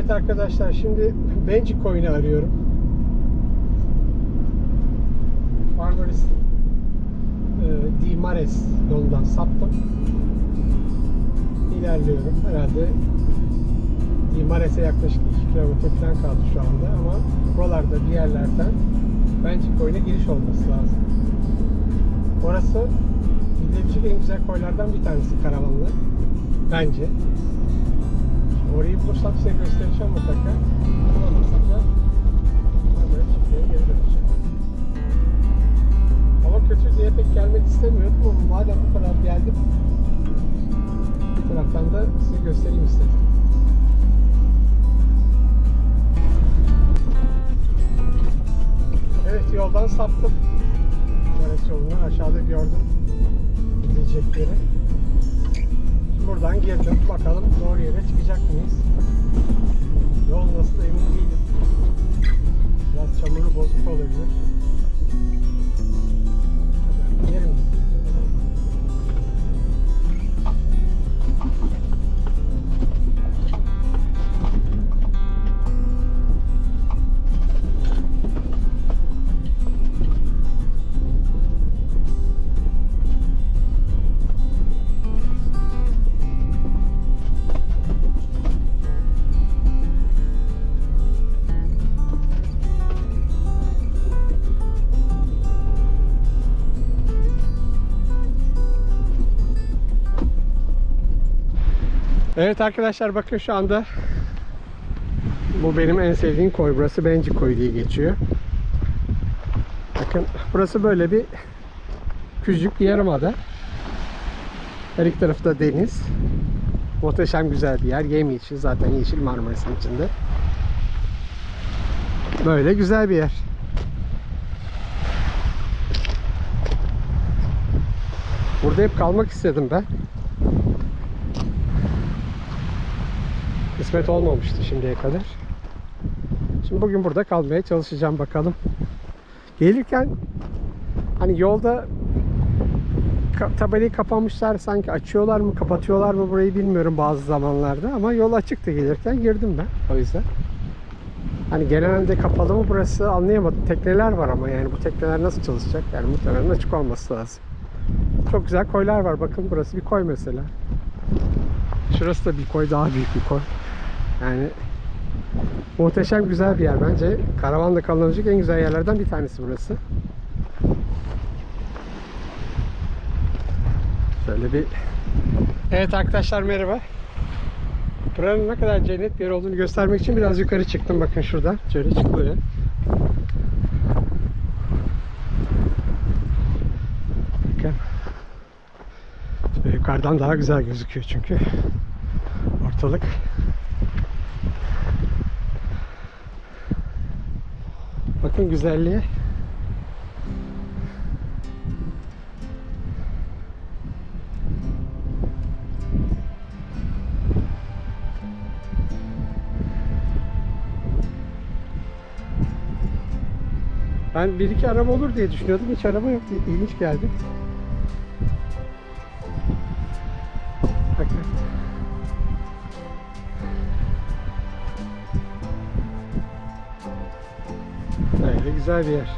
Evet arkadaşlar şimdi Benji Coin'i arıyorum. Marmaris e, Di Mares yolundan saptım. İlerliyorum. Herhalde Di Mares'e yaklaşık 2 kilometre falan kaldı şu anda ama buralarda bir yerlerden Benji Coin'e giriş olması lazım. Orası gidilebilecek en güzel koylardan bir tanesi karavanlı. Bence. Orayı bulursam size göstereceğim mutlaka. Bulamarsam da Marmara çiftliğe geri döneceğim. Hava kötü diye pek gelmek istemiyordum ama madem bu kadar geldim bir taraftan da size göstereyim istedim. Evet yoldan saptım. Marmaris yolundan aşağıda gördüm gidecekleri. Girdim. Bakalım doğru yere çıkacak mıyız? Yol nasıl emin değilim. Biraz çamuru bozuk olabilir. Evet arkadaşlar bakın şu anda bu benim en sevdiğim koy. Burası Benci Koyu diye geçiyor. Bakın burası böyle bir küçücük bir yarımada. Her iki tarafı da deniz. Muhteşem güzel bir yer. Yemyeşil zaten yeşil Marmaris'in içinde. Böyle güzel bir yer. Burada hep kalmak istedim ben. Kısmet olmamıştı şimdiye kadar. Şimdi bugün burada kalmaya çalışacağım bakalım. Gelirken hani yolda tabelayı kapamışlar sanki açıyorlar mı kapatıyorlar mı burayı bilmiyorum bazı zamanlarda ama yol açıktı gelirken girdim ben o yüzden. Hani genelde kapalı mı burası anlayamadım. Tekneler var ama yani bu tekneler nasıl çalışacak? Yani muhtemelen açık olması lazım. Çok güzel koylar var. Bakın burası bir koy mesela. Şurası da bir koy, daha büyük bir koy. Yani muhteşem güzel bir yer bence. Karavanla kalınabilecek en güzel yerlerden bir tanesi burası. Şöyle bir Evet arkadaşlar merhaba. Buranın ne kadar cennet bir yer olduğunu göstermek için biraz yukarı çıktım. Bakın şuradan. Şöyle çıkılıyor. Bakın. Şöyle yukarıdan daha güzel gözüküyor çünkü. Ortalık. Bakın güzelliğe. Ben bir iki araba olur diye düşünüyordum. Hiç araba yok. İlginç geldi. Güzel bir yer.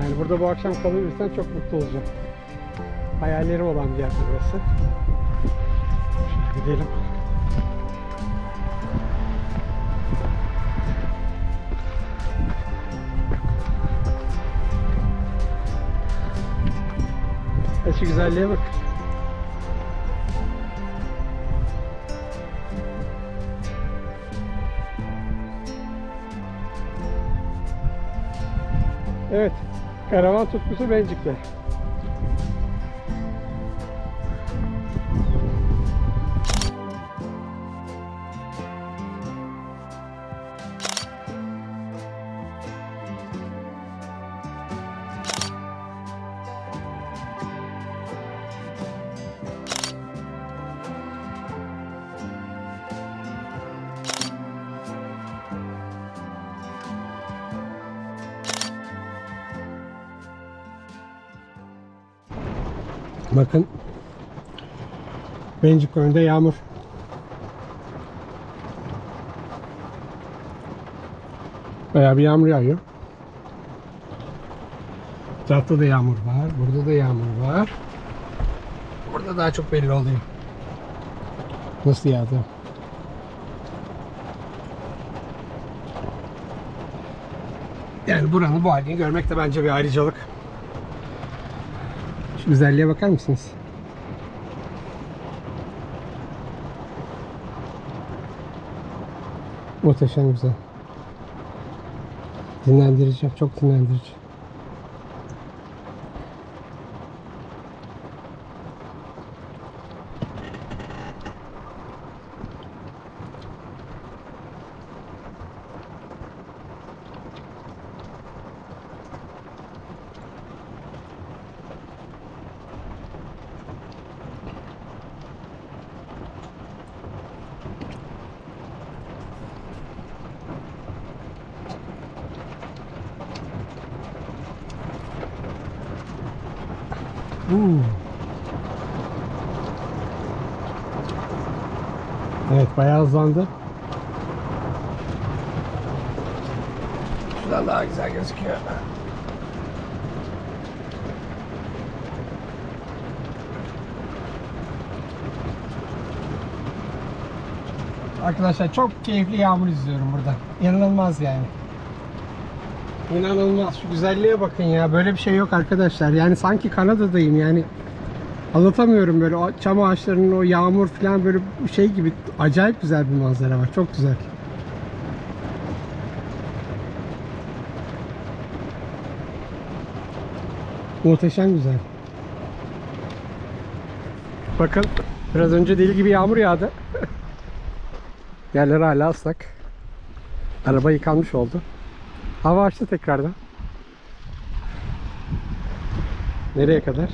Yani burada bu akşam kalabilirsen çok mutlu olacağım. Hayallerim olan bir yer burası. Şöyle gidelim. Şu güzelliğe bak. Evet. Karavan tutkusu Bencik'te. Bakın. Bencik önünde yağmur. Bayağı bir yağmur yağıyor. Tarafta da yağmur var. Burada da yağmur var. Burada daha çok belli oluyor. Nasıl yağdı? Yani buranın bu halini görmek de bence bir ayrıcalık. Güzelliğe bakar mısınız? Muhteşem güzel. Dinlendirici, çok dinlendirici. Hmm. Evet bayağı hızlandı. Şuradan daha güzel gözüküyor. Arkadaşlar çok keyifli yağmur izliyorum burada. İnanılmaz yani. İnanılmaz. Şu güzelliğe bakın ya. Böyle bir şey yok arkadaşlar. Yani sanki Kanada'dayım yani. Anlatamıyorum böyle o çam ağaçlarının o yağmur falan böyle şey gibi acayip güzel bir manzara var. Çok güzel. Muhteşem güzel. Bakın biraz önce deli gibi yağmur yağdı. Yerler hala ıslak. Araba yıkanmış oldu. Hava açtı tekrardan. Nereye kadar?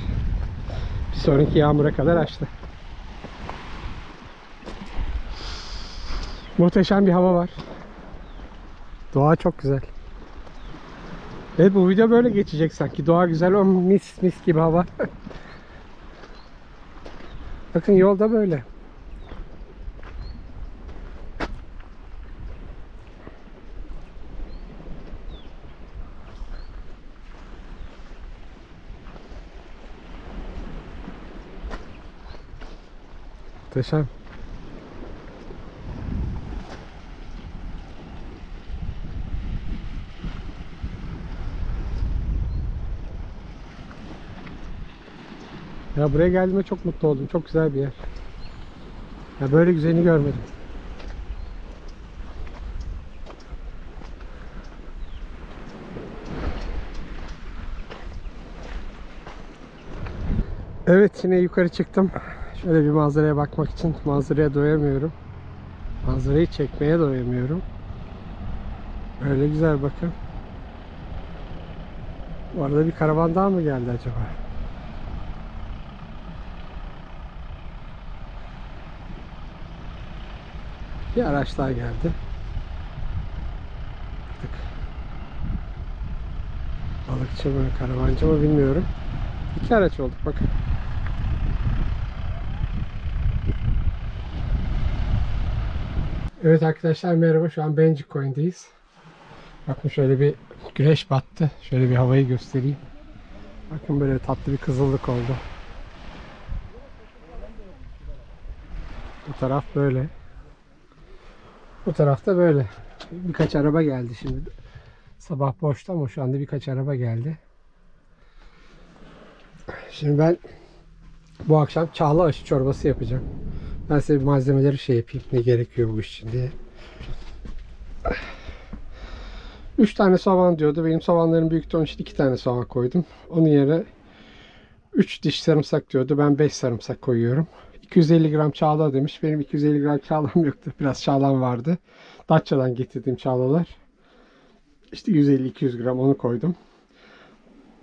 Sonraki yağmura kadar açtı. Muhteşem bir hava var. Doğa çok güzel. Evet bu video böyle geçecek sanki. Doğa güzel o mis mis gibi hava. Bakın yolda böyle. Muhteşem. Ya buraya geldiğime çok mutlu oldum. Çok güzel bir yer. Ya böyle güzelini görmedim. Evet yine yukarı çıktım. Şöyle bir manzaraya bakmak için manzaraya doyamıyorum. Manzarayı çekmeye doyamıyorum. Öyle güzel bakın. Bu arada bir karavan daha mı geldi acaba? Bir araç daha geldi. Artık balıkçı mı, karavancı mı bilmiyorum. İki araç olduk bakın. Evet arkadaşlar merhaba. Şu an Bencik Coin'deyiz. Bakın şöyle bir güneş battı. Şöyle bir havayı göstereyim. Bakın böyle tatlı bir kızıllık oldu. Bu taraf böyle. Bu tarafta böyle. Birkaç araba geldi şimdi. Sabah boştu ama şu anda birkaç araba geldi. Şimdi ben bu akşam çağla aşı çorbası yapacağım. Ben size malzemeleri şey yapayım. Ne gerekiyor bu iş için diye. 3 tane soğan diyordu. Benim soğanlarım büyüktü onun için 2 tane soğan koydum. Onun yerine 3 diş sarımsak diyordu. Ben 5 sarımsak koyuyorum. 250 gram çağla demiş. Benim 250 gram çağlam yoktu. Biraz çağlam vardı. Datça'dan getirdiğim çağlalar. İşte 150-200 gram onu koydum.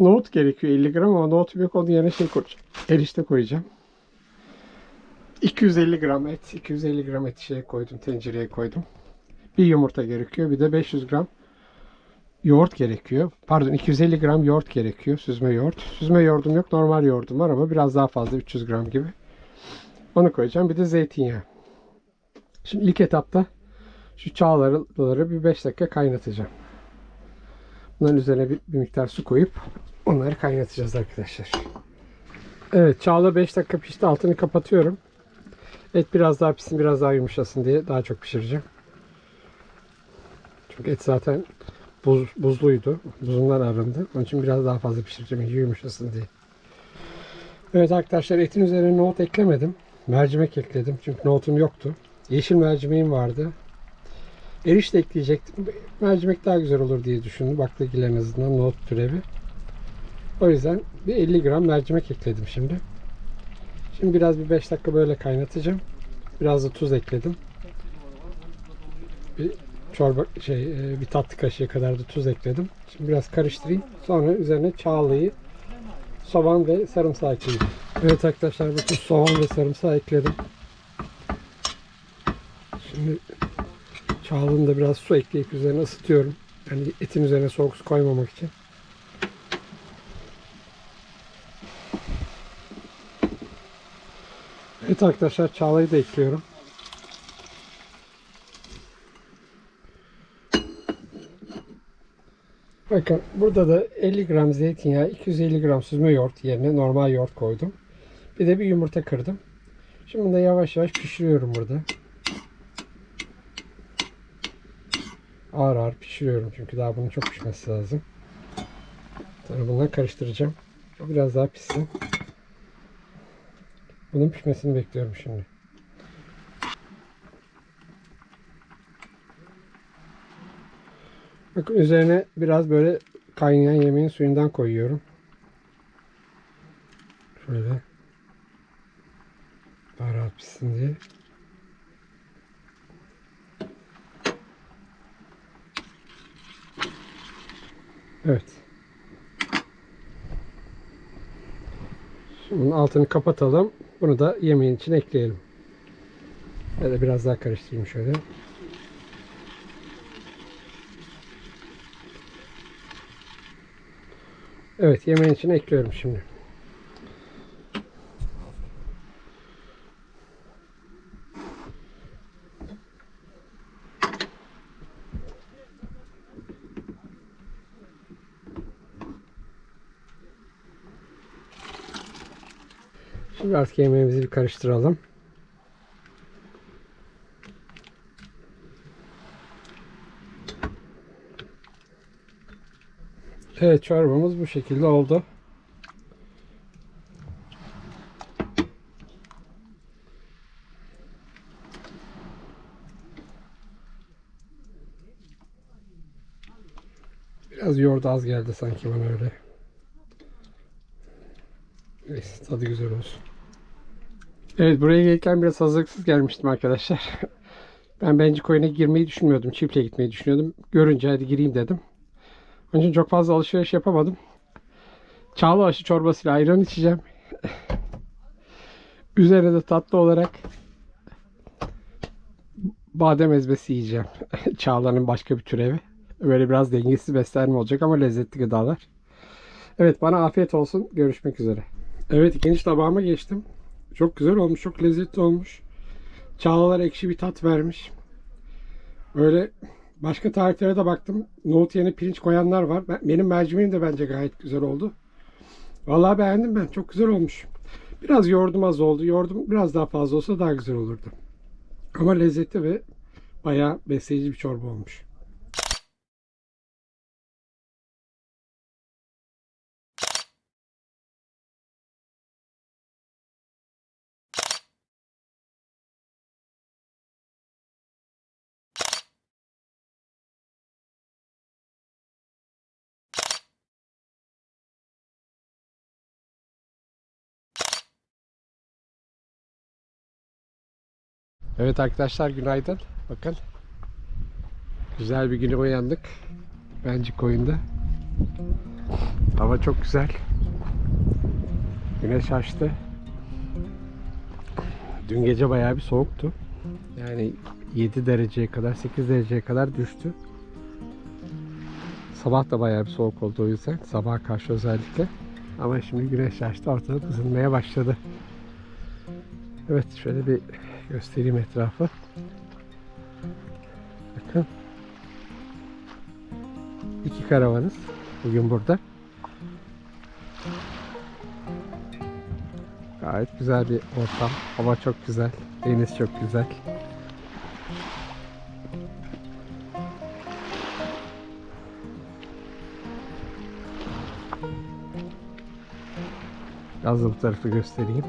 Nohut gerekiyor 50 gram ama nohutum yok. Onun yerine şey koyacağım. Erişte koyacağım. 250 gram et, 250 gram et şeye koydum, tencereye koydum. Bir yumurta gerekiyor, bir de 500 gram yoğurt gerekiyor. Pardon, 250 gram yoğurt gerekiyor, süzme yoğurt. Süzme yoğurdum yok, normal yoğurdum var ama biraz daha fazla, 300 gram gibi. Onu koyacağım, bir de zeytinyağı. Şimdi ilk etapta şu çağları bir 5 dakika kaynatacağım. Bunların üzerine bir, bir miktar su koyup onları kaynatacağız arkadaşlar. Evet çağla 5 dakika pişti. Altını kapatıyorum. Et biraz daha pişsin, biraz daha yumuşasın diye daha çok pişireceğim. Çünkü et zaten buz, buzluydu. Buzundan arındı. Onun için biraz daha fazla pişireceğim iyice yumuşasın diye. Evet arkadaşlar etin üzerine nohut eklemedim. Mercimek ekledim. Çünkü nohutum yoktu. Yeşil mercimeğim vardı. Erişte ekleyecektim. Mercimek daha güzel olur diye düşündüm. Baklagil en azından nohut türevi. O yüzden bir 50 gram mercimek ekledim şimdi. Şimdi biraz bir 5 dakika böyle kaynatacağım. Biraz da tuz ekledim. Bir çorba şey e, bir tatlı kaşığı kadar da tuz ekledim. Şimdi biraz karıştırayım. Sonra üzerine çağlıyı, soğan ve sarımsağı ekleyeceğim. Evet arkadaşlar bütün soğan ve sarımsağı ekledim. Şimdi çağlığını da biraz su ekleyip üzerine ısıtıyorum. Yani etin üzerine soğuk su koymamak için. Evet arkadaşlar çağlayı da ekliyorum. Bakın burada da 50 gram zeytinyağı, 250 gram süzme yoğurt yerine normal yoğurt koydum. Bir de bir yumurta kırdım. Şimdi da yavaş yavaş pişiriyorum burada. Ağır ağır pişiriyorum çünkü daha bunun çok pişmesi lazım. Sonra bunları karıştıracağım. Biraz daha pişsin. Bunun pişmesini bekliyorum şimdi. Bakın üzerine biraz böyle kaynayan yemeğin suyundan koyuyorum. Şöyle. Daha rahat pişsin diye. Evet. Şimdi bunun altını kapatalım. Bunu da yemeğin içine ekleyelim. Ya da biraz daha karıştırayım şöyle. Evet yemeğin içine ekliyorum şimdi. Artık yemeğimizi bir karıştıralım. Evet çorbamız bu şekilde oldu. Biraz yoğurt az geldi sanki bana öyle. Neyse tadı güzel olsun. Evet buraya gelirken biraz hazırlıksız gelmiştim arkadaşlar. Ben bence koyuna girmeyi düşünmüyordum. Çiftliğe gitmeyi düşünüyordum. Görünce hadi gireyim dedim. Onun için çok fazla alışveriş yapamadım. Çağla aşı çorbasıyla ayran içeceğim. Üzerine de tatlı olarak badem ezmesi yiyeceğim. Çağla'nın başka bir türevi. Böyle biraz dengesiz beslenme olacak ama lezzetli gıdalar. Evet bana afiyet olsun. Görüşmek üzere. Evet ikinci tabağıma geçtim. Çok güzel olmuş. Çok lezzetli olmuş. Çağlalar ekşi bir tat vermiş. Böyle başka tariflere de baktım. Nohut yerine pirinç koyanlar var. Ben, benim mercimeğim de bence gayet güzel oldu. Vallahi beğendim ben. Çok güzel olmuş. Biraz yoğurdum az oldu. Yoğurdum biraz daha fazla olsa daha güzel olurdu. Ama lezzetli ve bayağı besleyici bir çorba olmuş. Evet arkadaşlar günaydın. Bakın. Güzel bir güne uyandık. Bencik koyunda. Hava çok güzel. Güneş açtı. Dün gece bayağı bir soğuktu. Yani 7 dereceye kadar 8 dereceye kadar düştü. Sabah da bayağı bir soğuk oldu o yüzden. Sabaha karşı özellikle. Ama şimdi güneş açtı ortalık ısınmaya başladı. Evet şöyle bir göstereyim etrafı. Bakın. iki karavanız bugün burada. Gayet güzel bir ortam. Hava çok güzel. Deniz çok güzel. Bu tarafı göstereyim.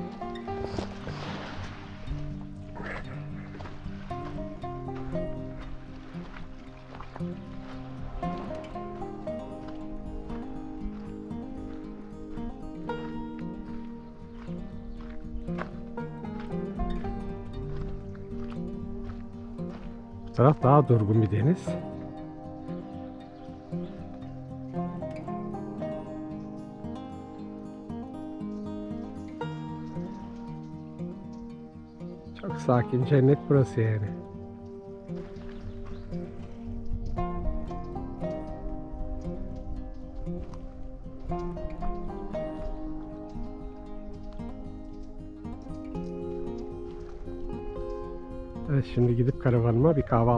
Taraf daha durgun bir deniz. Çok sakin, cennet burası yani.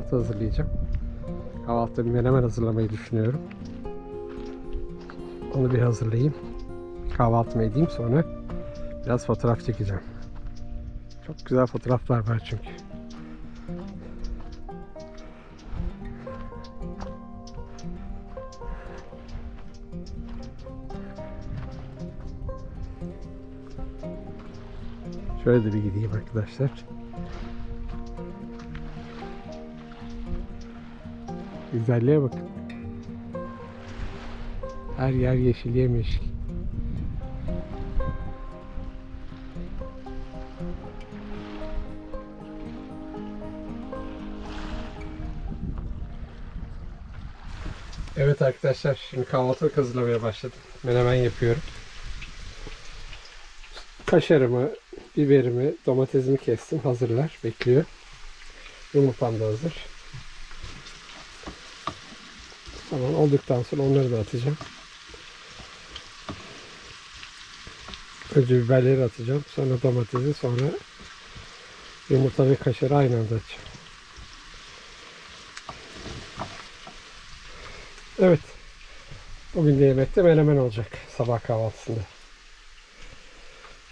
Kahvaltı hazırlayacağım. Kahvaltıda bir menemen hazırlamayı düşünüyorum. Onu bir hazırlayayım. Kahvaltımı edeyim sonra biraz fotoğraf çekeceğim. Çok güzel fotoğraflar var çünkü. Şöyle de bir gideyim arkadaşlar. Güzelliğe bakın. Her yer yeşil yemişil. Evet arkadaşlar şimdi kahvaltılık hazırlamaya başladım. Menemen yapıyorum. Kaşarımı, biberimi, domatesimi kestim. Hazırlar. Bekliyor. Yumurtam da hazır. Tamam olduktan sonra onları da atacağım. Önce biberleri atacağım. Sonra domatesi sonra yumurta ve kaşarı aynı anda atacağım. Evet. Bugün de yemekte menemen olacak sabah kahvaltısında.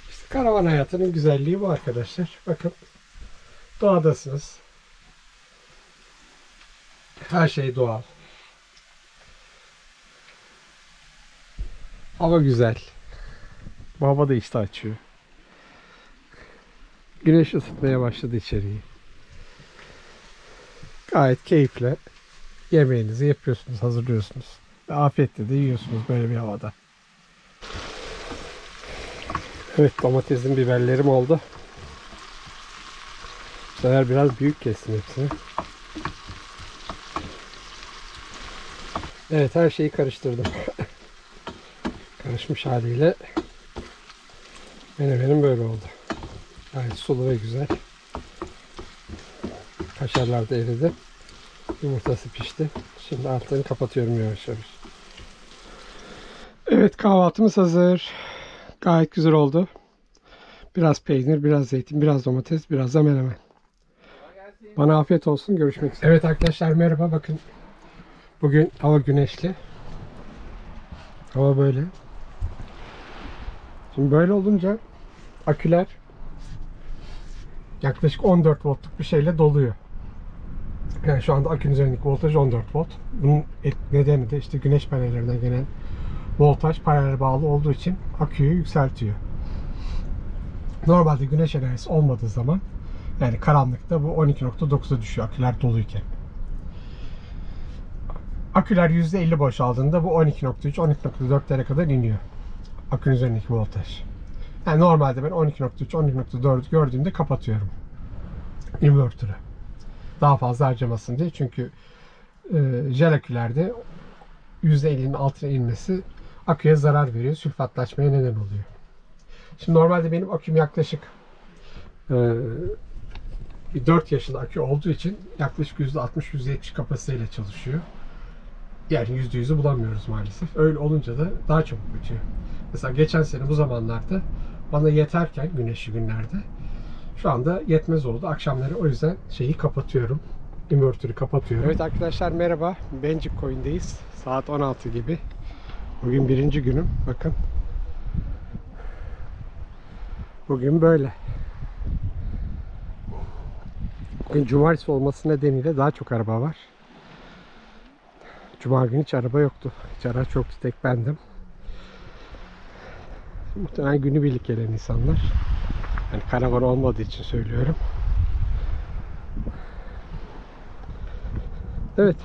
İşte karavan hayatının güzelliği bu arkadaşlar. Bakın doğadasınız. Her şey doğal. Hava güzel. Bu hava da işte açıyor. Güneş ısıtmaya başladı içeriği. Gayet keyifle yemeğinizi yapıyorsunuz, hazırlıyorsunuz. Ve afiyetle de yiyorsunuz böyle bir havada. Evet domatesim, biberlerim oldu. Bu sefer biraz büyük kestim hepsini. Evet her şeyi karıştırdım. Karışmış haliyle menemenim böyle oldu. Gayet sulu ve güzel. Kaşarlar da eridi. Yumurtası pişti. Şimdi altlarını kapatıyorum yavaş yavaş. Evet kahvaltımız hazır. Gayet güzel oldu. Biraz peynir, biraz zeytin, biraz domates, biraz da menemen. Bana afiyet olsun. Görüşmek üzere. Evet arkadaşlar merhaba. Bakın bugün hava güneşli. Hava böyle. Şimdi böyle olunca aküler yaklaşık 14 voltluk bir şeyle doluyor. Yani şu anda akünün üzerindeki voltaj 14 volt. Bunun nedeni de işte güneş panellerinden gelen voltaj panele bağlı olduğu için aküyü yükseltiyor. Normalde güneş enerjisi olmadığı zaman yani karanlıkta bu 12.9'a düşüyor aküler doluyken. Aküler %50 boşaldığında bu 12.3 12.4'lere kadar iniyor. Akünün üzerindeki voltaj. Yani normalde ben 12.3 12.4 gördüğümde kapatıyorum. Inverter'ı daha fazla harcamasın diye. Çünkü e, jel akülerde %50'nin altına inmesi aküye zarar veriyor. Sülfatlaşmaya neden oluyor. Şimdi normalde benim aküm yaklaşık e, 4 yaşında akü olduğu için yaklaşık %60-%70 kapasiteyle çalışıyor. Yani %100'ü bulamıyoruz maalesef. Öyle olunca da daha çabuk bitiyor. Mesela geçen sene bu zamanlarda bana yeterken güneşli günlerde şu anda yetmez oldu. Akşamları o yüzden şeyi kapatıyorum. invertörü kapatıyorum. Evet arkadaşlar merhaba. Bencik Coin'deyiz. Saat 16 gibi. Bugün birinci günüm. Bakın. Bugün böyle. Bugün cumartesi olması nedeniyle daha çok araba var. Cuma günü hiç araba yoktu. Hiç araç yoktu. Tek bendim. Muhtemelen günübirlik gelen insanlar. Yani karavan olmadığı için söylüyorum. Evet,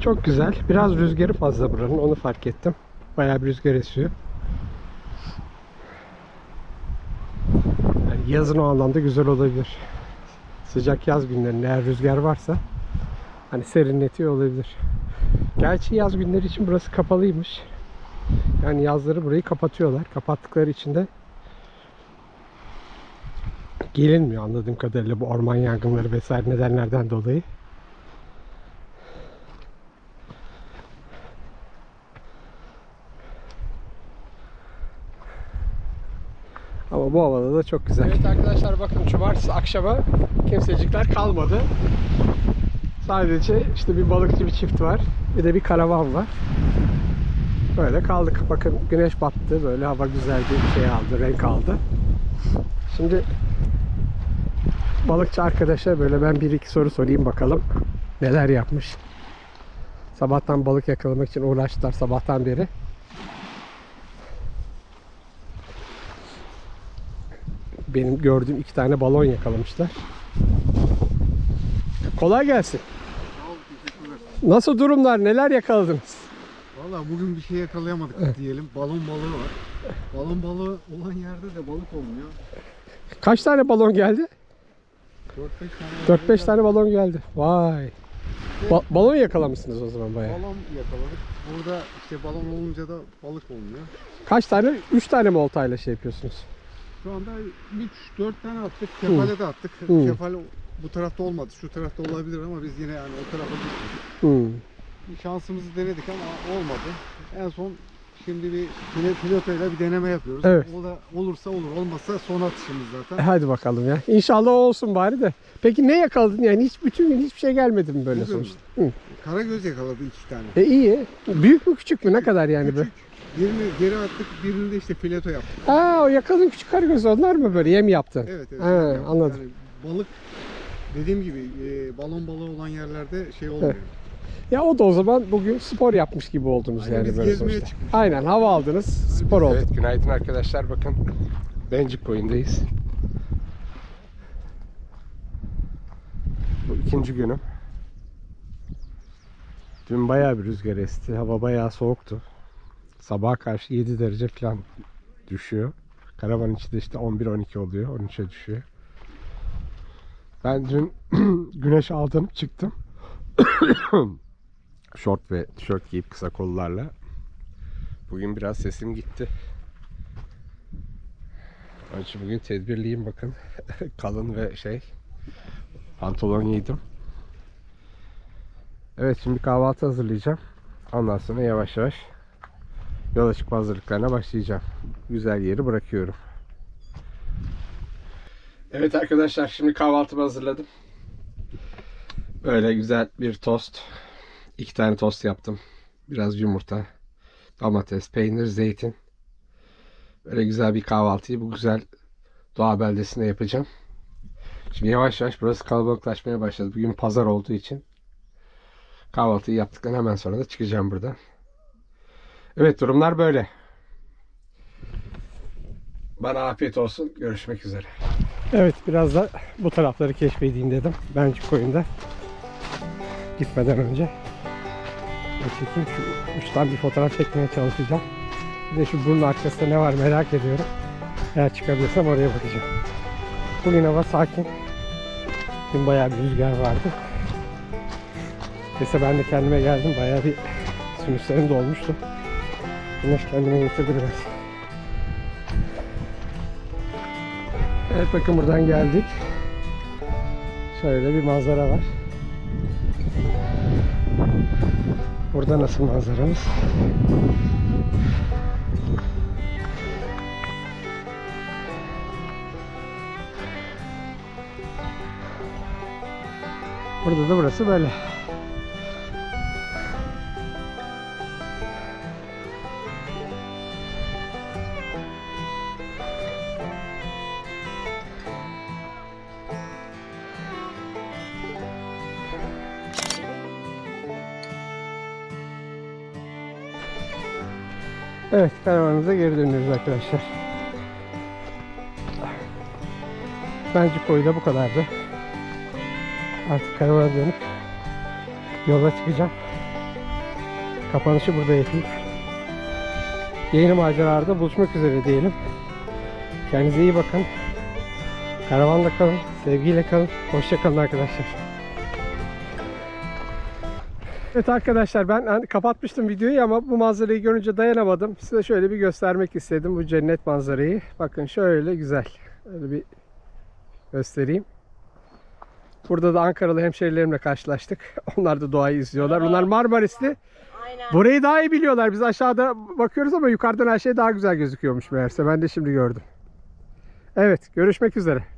çok güzel. Biraz rüzgarı fazla buranın, onu fark ettim. Bayağı bir rüzgar esiyor. Yani yazın o anlamda güzel olabilir. Sıcak yaz günlerinde eğer rüzgar varsa hani serinletiyor olabilir. Gerçi yaz günleri için burası kapalıymış. Yani yazları burayı kapatıyorlar. Kapattıkları için de gelinmiyor anladığım kadarıyla bu orman yangınları vesaire nedenlerden dolayı. Ama bu havada da çok güzel. Evet arkadaşlar bakın cumartesi akşama kimsecikler kalmadı. Sadece işte bir balıkçı bir çift var. Bir de bir karavan var. Böyle kaldık. Bakın güneş battı. Böyle hava güzel bir şey aldı. Renk aldı. Şimdi balıkçı arkadaşa böyle ben bir iki soru sorayım bakalım. Neler yapmış. Sabahtan balık yakalamak için uğraştılar sabahtan beri. Benim gördüğüm iki tane balon yakalamışlar. Kolay gelsin. Nasıl durumlar? Neler yakaladınız? Valla bugün bir şey yakalayamadık diyelim. Balon balığı var. Balon balığı olan yerde de balık olmuyor. Kaç tane balon geldi? 4-5 tane 4-5 tane balon geldi. Vay. Ba- balon yakalamışsınız o zaman bayağı. balon yakaladık. Burada işte balon olunca da balık olmuyor. Kaç tane? 3 tane mi oltayla şey yapıyorsunuz? Şu anda 3-4 tane attık. Kefale de attık. Hı. Kefale bu tarafta olmadı. Şu tarafta olabilir ama biz yine yani o tarafa gitmedik. Hmm. Şansımızı denedik ama olmadı. En son şimdi bir pil- pilotayla bir deneme yapıyoruz. Evet. O da olursa olur, olmazsa son atışımız E, zaten. Hadi bakalım ya. İnşallah olsun bari de. Peki ne yakaladın yani? Hiç bütün gün hiçbir şey gelmedi mi böyle Bugün sonuçta? Hı. Karagöz yakaladı iki tane. E iyi. Büyük mü küçük mü? Ne kadar yani be? Küçük. Birini geri attık, birini de işte fileto yaptık. Aa o yakaladığın küçük karagöz onlar mı böyle yem yaptın? Evet, evet. Ha, yaptık. anladım. Yani balık dediğim gibi e, balon balığı olan yerlerde şey olmuyor. Ya o da o zaman bugün spor yapmış gibi oldunuz Aynen, yani biz böyle gezmeye sonuçta. çıkmıştık. Aynen hava aldınız, spor oldu. Evet günaydın arkadaşlar bakın. Bencik boyundayız. Bu ikinci günüm. Dün bayağı bir rüzgar esti. Hava bayağı soğuktu. Sabaha karşı 7 derece falan düşüyor. Karavan içi de işte 11-12 oluyor. 13'e düşüyor. Ben dün güneş aldım çıktım. Şort ve tişört giyip kısa kollarla. Bugün biraz sesim gitti. Onun bugün tedbirliyim bakın. Kalın ve şey pantolon giydim. Evet şimdi kahvaltı hazırlayacağım. Ondan sonra yavaş yavaş yola çıkma hazırlıklarına başlayacağım. Güzel yeri bırakıyorum. Evet arkadaşlar şimdi kahvaltımı hazırladım. Böyle güzel bir tost. İki tane tost yaptım. Biraz yumurta, domates, peynir, zeytin. Böyle güzel bir kahvaltıyı bu güzel doğa beldesinde yapacağım. Şimdi yavaş yavaş burası kalabalıklaşmaya başladı. Bugün pazar olduğu için kahvaltıyı yaptıktan hemen sonra da çıkacağım buradan. Evet durumlar böyle. Bana afiyet olsun. Görüşmek üzere. Evet biraz da bu tarafları keşfedeyim dedim. Bence koyunda gitmeden önce. Çekeyim şu uçtan bir fotoğraf çekmeye çalışacağım. Bir de şu burnun arkasında ne var merak ediyorum. Eğer çıkabilirsem oraya bakacağım. Bugün hava sakin. Dün bayağı bir rüzgar vardı. Neyse ben de kendime geldim. Bayağı bir sinüslerim dolmuştu. Güneş kendime getirdi biraz. Evet bakın buradan geldik. Şöyle bir manzara var. Burada nasıl manzaramız? Burada da burası böyle. Evet, karavanımıza geri dönüyoruz arkadaşlar. Bence koyu da bu kadardı. Artık karavana dönüp yola çıkacağım. Kapanışı burada yapayım. Yeni maceralarda buluşmak üzere diyelim. Kendinize iyi bakın. Karavanla kalın, sevgiyle kalın. Hoşça kalın arkadaşlar. Evet arkadaşlar ben hani kapatmıştım videoyu ama bu manzarayı görünce dayanamadım. Size şöyle bir göstermek istedim bu cennet manzarayı. Bakın şöyle güzel. Öyle bir göstereyim. Burada da Ankaralı hemşerilerimle karşılaştık. Onlar da doğayı izliyorlar. Onlar Marmaris'ti. Aynen. Burayı daha iyi biliyorlar. Biz aşağıda bakıyoruz ama yukarıdan her şey daha güzel gözüküyormuş meğerse. Ben de şimdi gördüm. Evet, görüşmek üzere.